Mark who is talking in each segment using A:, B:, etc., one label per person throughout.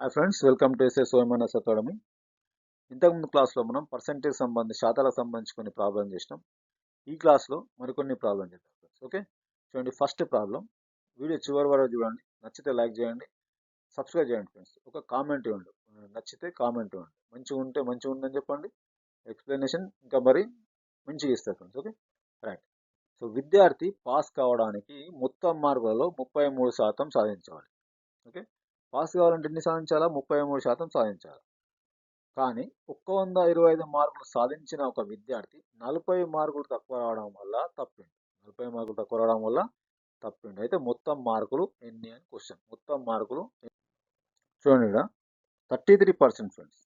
A: Hi friends welcome to SS OMNS academy ఇంతకుముందు క్లాస్లో మనం పర్సెంటేజ్ సంబంధించి శాతాలకు సంబంధించి కొన్ని ప్రాబ్లం చేసినాం. ఈ క్లాస్లో మరికొన్ని ప్రాబ్లం చేద్దాం ఫ్రెండ్స్ ఓకే చూడండి ఫస్ట్ ప్రాబ్లం వీడియో చివరి వరకు చూడండి నచ్చితే లైక్ చేయండి సబ్స్క్రైబ్ చేయండి ఫ్రెండ్స్ ఒక కామెంట్ ఇవ్వండి. నచ్చితే కామెంట్ ఇవ్వండి. మంచిగా ఉంటే మంచిగా ఉందని చెప్పండి. ఎక్స్ప్లెనేషన్ ఇంకా మరి మంచిగా ఇస్తారు ఫ్రెండ్స్ ఓకే రైట్ సో విద్యార్థి పాస్ కావడానికి మొత్తం మార్కులలో ముప్పై మూడు శాతం సాధించాలి ఓకే పాస్ కావాలంటే ఎన్ని సాధించాలా? ముప్పై మూడు శాతం సాధించాలి. కానీ ఒక్క వంద ఇరవై ఐదు మార్కులు సాధించిన ఒక విద్యార్థి నలభై మార్కులు తక్కువ రావడం వల్ల తప్పిండు నలభై మార్కులు తక్కువ రావడం వల్ల తప్పిండు అయితే మొత్తం మార్కులు ఎన్ని అని క్వశ్చన్ మొత్తం మార్కులు చూడండి ఇక్కడ. Thirty three percent friends.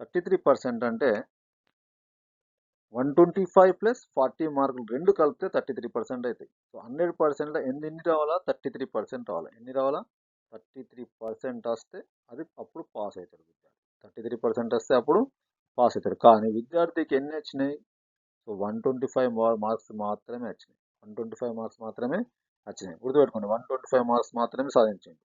A: Thirty three percent అంటే one twenty five plus forty మార్కులు రెండు కలిపితే థర్టీ త్రీ పర్సెంట్ అవుతాయి. సో హండ్రెడ్ పర్సెంట్లో ఎన్ని ఎన్ని రావాలా? థర్టీ త్రీ పర్సెంట్ రావాలి. ఎన్ని రావాలా? థర్టీ త్రీ పర్సెంట్ వస్తే అది అప్పుడు పాస్ అవుతాడు విద్యార్థి. థర్టీ త్రీ పర్సెంట్ వస్తే అప్పుడు పాస్ అవుతాడు. కానీ విద్యార్థికి ఎన్ని వచ్చినాయి? So one twenty five marks మాత్రమే వచ్చినాయి. వన్ ట్వంటీ ఫైవ్ మార్క్స్ మాత్రమే వచ్చినాయి. గుర్తుపెట్టుకోండి వన్ ట్వంటీ ఫైవ్ మార్క్స్ మాత్రమే సాధించండి.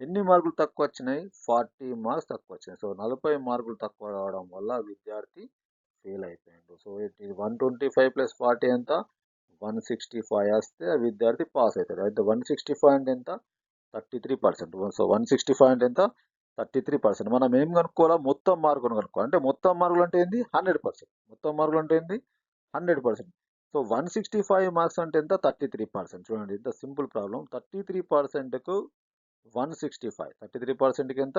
A: ఎన్ని మార్కులు తక్కువ వచ్చినాయి? ఫార్టీ మార్క్స్ తక్కువ వచ్చినాయి. సో నలభై మార్కులు తక్కువ రావడం వల్ల విద్యార్థి ఫెయిల్ అయిపోయాడు. సో ఇది one twenty five plus forty ఎంత? వన్ సిక్స్టీ ఫైవ్ వస్తే ఆ విద్యార్థి పాస్ అవుతాడు. అయితే వన్ సిక్స్టీ ఫైవ్ అంటే ఎంత? Thirty three percent. So one sixty five అంటే ఎంత? Thirty three percent. మనం ఏం కనుక్కోవాలా? మొత్తం మార్కులు కనుక్కోవాలి అంటే మొత్తం మార్కులు అంటే ఏంది? Hundred percent. మొత్తం మార్కులు అంటే ఏంది? Hundred percent. So one sixty five marks అంటే ఎంత? Thirty three percent. చూడండి ఇంత simple problem. Thirty three పర్సెంట్కు one sixty five. Thirty three పర్సెంట్కి ఎంత?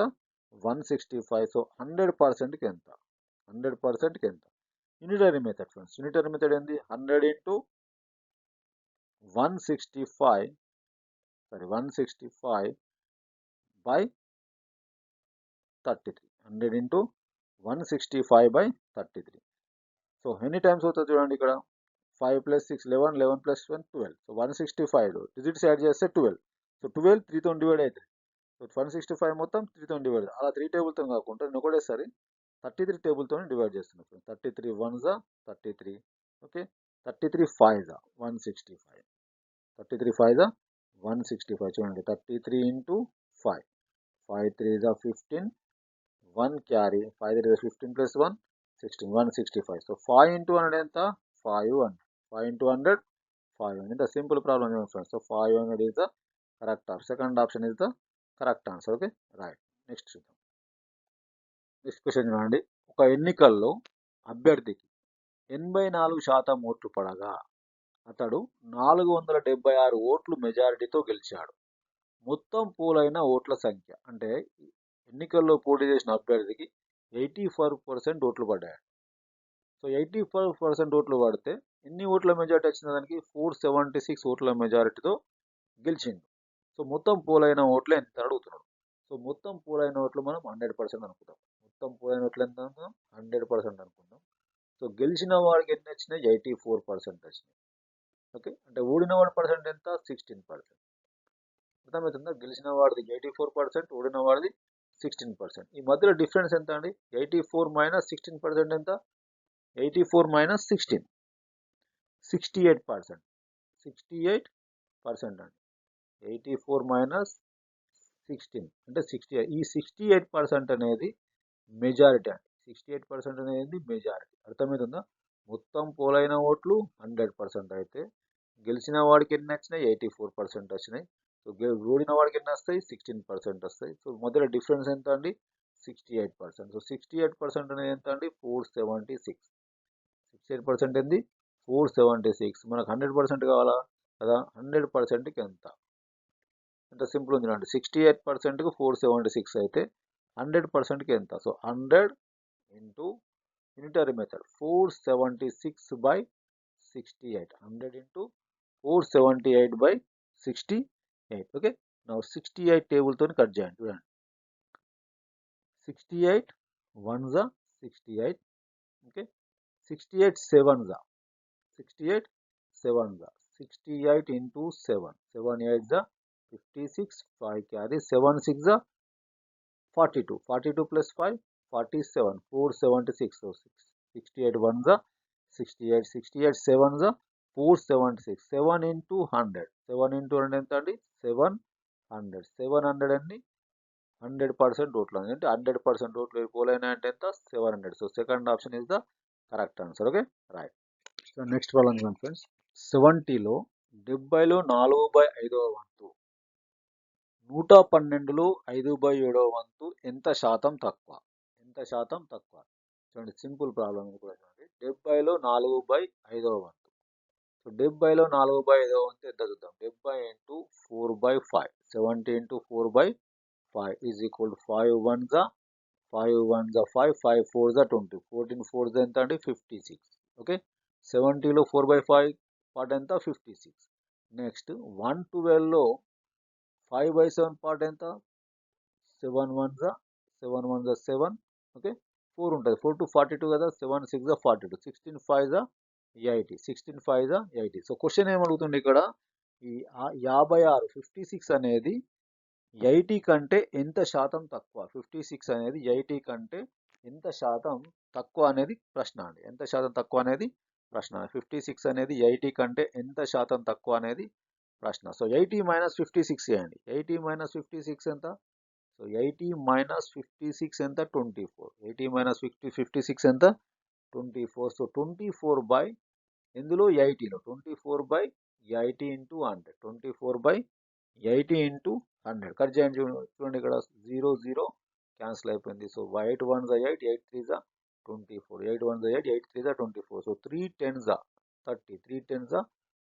A: One sixty five. So hundred పర్సెంట్కి ఎంత? హండ్రెడ్ పర్సెంట్కి ఎంత? Unitary method friends. Unitary method ఏంది? Hundred into one sixty five sorry one sixty five by thirty three hundred into one sixty five by thirty three so ఎన్ని times అవుతుంది చూడండి ఇక్కడ five plus six eleven eleven plus one twelve so one sixty five digits add చేస్తే twelve so twelve త్రీతో divide అవుతుంది so one sixty five మొత్తం త్రీతో divide అలా త్రీ టేబుల్తో కాకుండా నేను ఒకటేసారి థర్టీ త్రీ టేబుల్తో డివైడ్ చేస్తున్నాను థర్టీ త్రీ వన్ జా thirty three okay thirty three five జా one sixty five thirty three five జా వన్ సిక్స్టీ ఫైవ్ చూడండి thirty three into five five three జా fifteen one carry five three fifteen plus one sixteen one sixty five so five into hundred ఎంత? Five hundred five into hundred five hundred ఇంత simple problem చూడండి friends so five hundred is the correct answer second option is the correct answer okay right next చూద్దాం. Next question చూడండి. ఒక ఎన్నికల్లో అభ్యర్థికి ఎనభై నాలుగు శాతం ఓట్లు పడగా అతడు నాలుగు వందల డెబ్బై ఆరు ఓట్లు మెజారిటీతో గెలిచాడు. మొత్తం పోలైన ఓట్ల సంఖ్య అంటే ఎన్నికల్లో పోటీ చేసిన అభ్యర్థికి ఎయిటీ ఫోర్ పర్సెంట్ ఓట్లు పడ్డాయి. సో ఎయిటీ ఫోర్ పర్సెంట్ ఓట్లు పడితే ఎన్ని ఓట్ల మెజారిటీ వచ్చిన దానికి ఫోర్ సెవెంటీ సిక్స్ ఓట్ల మెజారిటీతో గెలిచిండు. సో మొత్తం పోలైన ఓట్లు ఎంత అడుగుతున్నాడు. సో మొత్తం పోలైన ఓట్లు మనం హండ్రెడ్ పర్సెంట్ అనుకుందాం. మొత్తం పోలైన ఓట్లు ఎంత అనుకుందాం? హండ్రెడ్ పర్సెంట్ అనుకుందాం. సో గెలిచిన వాడికి ఎన్ని వచ్చినాయి? ఎయిటీ ఫోర్ పర్సెంట్ వచ్చినాయి. ఓకే? అంటే ఓడిన వాడి పర్సెంట్ ఎంత? Sixteen percent. అర్థమవుతుందా? గెలిచిన వాడిది ఎయిటీ ఫోర్ పర్సెంట్ ఓడిన వాడిది సిక్స్టీన్ పర్సెంట్. ఈ మధ్యలో డిఫరెన్స్ ఎంత అండి? Eighty four minus sixteen percent ఎంత? Eighty four minus sixteen. Sixty eight percent. Sixty eight percent అండి. Eighty four minus sixteen. అంటే సిక్స్టీ ఈ సిక్స్టీ ఎయిట్ పర్సెంట్ అనేది మెజారిటీ అండి. సిక్స్టీ ఎయిట్ పర్సెంట్ అనేది మెజారిటీ. అర్థమవుతుందా? మొత్తం పోలైన ఓట్లు హండ్రెడ్ పర్సెంట్ అయితే గెలిచిన వాడికి ఎన్ని వచ్చినాయి ఎయిటీ ఫోర్ పర్సెంట్ వచ్చినాయి. సో ఓడిన వాడికి ఎన్ని వస్తాయి? సిక్స్టీన్ పర్సెంట్ వస్తాయి. సో మొదట డిఫరెన్స్ ఎంత అండి? Sixty eight percent. So sixty eight percent అనేది ఎంత అండి? Four seventy six. Sixty eight percent ఏంది? Four seventy six. మనకు హండ్రెడ్ పర్సెంట్ కావాలా? కదా హండ్రెడ్ పర్సెంట్కి ఎంత? ఎంత సింపుల్ ఉంది అండి సిక్స్టీ ఎయిట్ పర్సెంట్కి ఫోర్ సెవెంటీ సిక్స్ అయితే హండ్రెడ్ పర్సెంట్కి ఎంత? So hundred into unitary method four seventy six by sixty eight. Hundred into four seventy eight by sixty eight okay నా సిక్స్టీ ఎయిట్ టేబుల్తో కట్ చేయండి చూడండి సిక్స్టీ ఎయిట్ వన్ జా sixty eight okay sixty eight seven జా sixty eight seven జా sixty eight into seven seven eight జా fifty six five carry seven six జా forty two forty two four seventy six. Seven into hundred. Seven into hundred ఎంత అండి seven hundred. Seven hundred అండి. Hundred percent ఓట్లు అంటే hundred percent ఓట్లు పోలైనా అంటే ఎంత? Seven hundred. So second option is the correct answer. Okay? Right. So next problem చూడండి ఫ్రెండ్స్. సెవెంటీలో డెబ్బైలో నాలుగు బై ఐదవ వంతు. నూట పన్నెండులో ఐదు బై ఏడవ వంతు ఎంత శాతం తక్కువ? ఎంత శాతం తక్కువ? చూడండి సింపుల్ ప్రాబ్లం ఇది కూడా చూడండి. డెబ్బైలో నాలుగు బై ఐదవ వంతు. సో డెబ్బైలో నాలుగు బై ఐదో వంతు ఎంత చూద్దాం? డెబ్బై into four by five. Seventy into four by five is equal to five one జా ఫైవ్ వన్ జా ఫైవ్ ఫైవ్ ఫోర్ జా ట్వంటీ ఫోర్టీన్ ఫోర్ జా ఎంత అండి? ఫిఫ్టీ సిక్స్ ఓకే సెవెంటీలో ఫోర్ బై ఫైవ్ పార్ట్ ఎంత? ఫిఫ్టీ సిక్స్ నెక్స్ట్ వన్ ట్వెల్వ్లో five by seven part ఎంత? సెవెన్ వన్ జా సెవెన్ వన్ జా సెవెన్ ఓకే ఫోర్ ఉంటుంది. ఫోర్ టు ఫార్టీ టూ కదా? సెవెన్ సిక్స్ జా ఫార్టీ టూ సిక్స్టీన్ ఫైవ్ జా ఎయిటీ సిక్స్టీన్ ఫైవ్ జా ఎయిటీ సో క్వశ్చన్ ఏమడుగుతుంది ఇక్కడ? ఈ యాభై ఆరు ఫిఫ్టీ సిక్స్ అనేది ఎయిటీ కంటే ఎంత శాతం తక్కువ? ఫిఫ్టీ సిక్స్ అనేది ఎయిటీ కంటే ఎంత శాతం తక్కువ అనేది ప్రశ్న అండి. ఎంత శాతం తక్కువ అనేది ప్రశ్న ఫిఫ్టీ సిక్స్ అనేది ఎయిటీ కంటే ఎంత శాతం తక్కువ అనేది ప్రశ్న. So eighty minus fifty six చేయండి ఎయిటీ మైనస్ ఫిఫ్టీ సిక్స్ ఎంత? So eighty minus fifty six ఎంత? Twenty four eighty minus fifty fifty six ఎంత? Twenty four so twenty four by ఇందులో ఎయిటీలో twenty four by eighty into hundred. Twenty four by eighty into hundred. Cut చేయండి చూడండి చూడండి ఇక్కడ zero zero cancel అయిపోయింది. So eight one జా eight eight three జా twenty four. Eight one జా eight eight three జా twenty four. So three ten జా థర్టీ. త్రీ టెన్ జా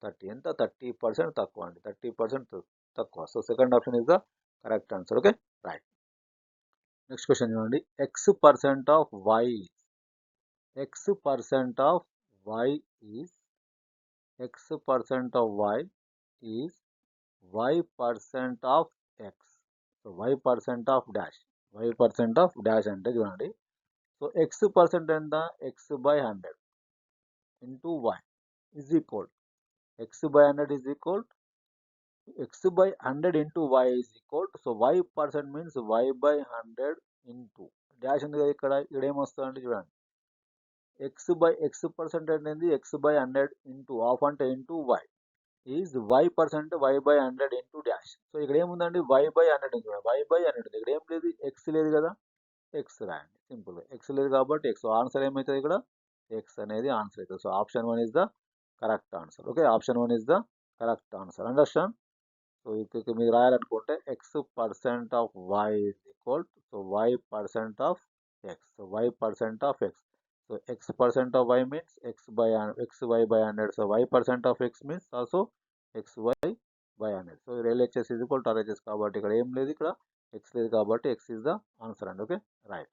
A: థర్టీ. ఎంత? థర్టీ పర్సెంట్ తక్కువ అండి. థర్టీ పర్సెంట్ తక్కువ. So second option is the correct answer. Okay? Right. Next question చూడండి. X percent of y. X percent of y is x percent of y is y percent of x so y percent of dash y percent of dash అంటే చూడండి. So X percent ఎంత? X by hundred into y is equal x by hundred is equal x by hundred into y is equal so y percent means y by hundred into dash ఉంది కదా ఇక్కడ. ఇక్కడ ఏమొస్తుందంటే చూడండి. X by X percent అనేది x by hundred into of అంటే into y is y percent y by hundred into dash so ఇక్కడ ఏముందండి? వై బై హండ్రెడ్ ఉంది వై బై హండ్రెడ్ ఉంది. ఇక్కడ ఏం లేదు? ఎక్స్ లేదు కదా? ఎక్స్ రాయండి. సింపుల్ ఎక్స్ లేదు కాబట్టి ఎక్స్ ఆన్సర్ ఏమవుతుంది ఇక్కడ? ఎక్స్ అనేది ఆన్సర్ అవుతుంది so option one is the correct answer okay option one is the correct answer understand so ఇక్కడ మీరు రాయాలనుకుంటే x percent of y is equal so y percent of x so y percent of x so x percent of y means x by x y by hundred so y percent of x means also x y by hundred so LHS ఇది కూడా to RHS కాబట్టి ఇక్కడ ఏం లేదు ఇక్కడ x లేదు కాబట్టి x is the answer అండి. Okay right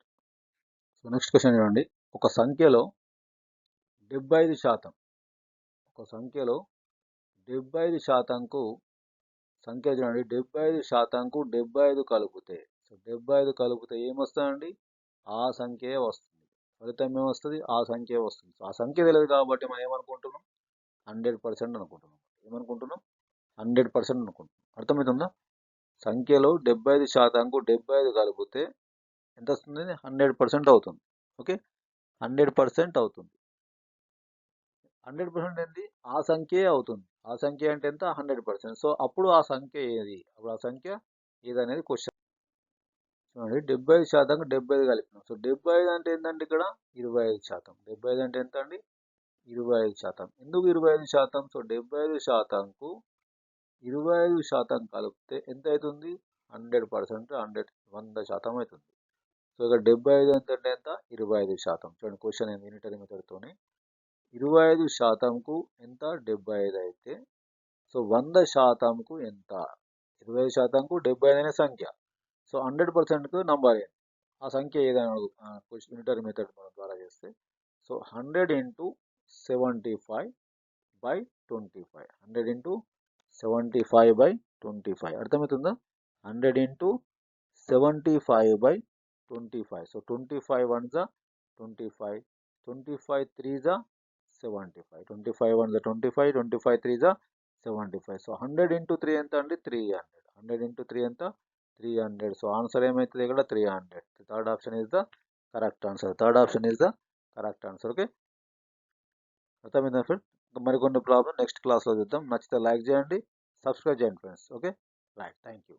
A: so next question చూడండి. ఒక సంఖ్యలో డెబ్బై ఐదు శాతం ఒక సంఖ్యలో డెబ్బై ఐదు శాతంకు సంఖ్య చూడండి. డెబ్బై ఐదు శాతంకు డెబ్బై ఐదు కలుపుతే సో డెబ్బై ఐదు కలుపుతే ఏమొస్తుందండి ఆ సంఖ్య వస్తుంది. ఫలితం ఏమొస్తుంది? ఆ సంఖ్య వస్తుంది. ఆ సంఖ్య తెలియదు కాబట్టి మనం ఏమనుకుంటున్నాం? హండ్రెడ్ పర్సెంట్ అనుకుంటున్నాం. ఏమనుకుంటున్నాం? హండ్రెడ్ పర్సెంట్ అనుకుంటున్నాం. అర్థమవుతుందా సంఖ్యలో డెబ్బై ఐదు శాతంకు డెబ్బై ఐదు కలిపితే ఎంత వస్తుంది హండ్రెడ్ పర్సెంట్ అవుతుంది. ఓకే? హండ్రెడ్ పర్సెంట్ అవుతుంది. హండ్రెడ్ పర్సెంట్ ఏంటి ఆ సంఖ్యే అవుతుంది. ఆ సంఖ్య అంటే ఎంత? హండ్రెడ్ పర్సెంట్ సో అప్పుడు ఆ సంఖ్య ఏది? అప్పుడు ఆ సంఖ్య ఏదనేది క్వశ్చన్ చూడండి డెబ్బై ఐదు శాతం డెబ్బై ఐదు కలిపినాం. సో డెబ్బై ఐదు అంటే ఏంటంటే ఇక్కడ? ఇరవై ఐదు శాతం. డెబ్బై ఐదు అంటే ఎంత అండి? ఇరవై ఐదు శాతం. ఎందుకు ఇరవై ఐదు శాతం? సో డెబ్బై ఐదు శాతంకు ఇరవై ఐదు శాతం కలిపితే ఎంత అవుతుంది? హండ్రెడ్ పర్సెంట్ హండ్రెడ్ వంద శాతం అవుతుంది. సో ఇక్కడ డెబ్బై ఐదు ఎంత అంటే ఎంత? ఇరవై ఐదు శాతం. చూడండి క్వశ్చన్ ఏంది? యూనిటరీ మెథడ్తోనే ఇరవై ఐదు శాతంకు ఎంత? డెబ్బై ఐదు అయితే. సో వంద శాతంకు ఎంత? ఇరవై ఐదు శాతంకు డెబ్బై ఐదు అనే సంఖ్య. సో హండ్రెడ్ పర్సెంట్కు నంబర్ ఏంటి ఆ సంఖ్య ఏదైనా యూనిటరీ మెథడ్ మనం ద్వారా చేస్తే. So hundred into seventy five by twenty five. Hundred into seventy five by twenty five. అర్థమవుతుందా? Hundred into seventy five by twenty five. So twenty five one జా twenty five twenty five three జా seventy five. Twenty five one జా twenty five twenty five three జా seventy five. So hundred into three ఎంత అండి? Three hundred. Hundred into three ఎంత? Three hundred so answer ఏమవుతుంది ఇక్కడ? Three hundred third option is the correct answer third option is the correct answer okay అర్థమైందా friend మరికొన్ని problem next క్లాస్లో చూద్దాం. నచ్చితే లైక్ చేయండి సబ్స్క్రైబ్ చేయండి friends okay right thank you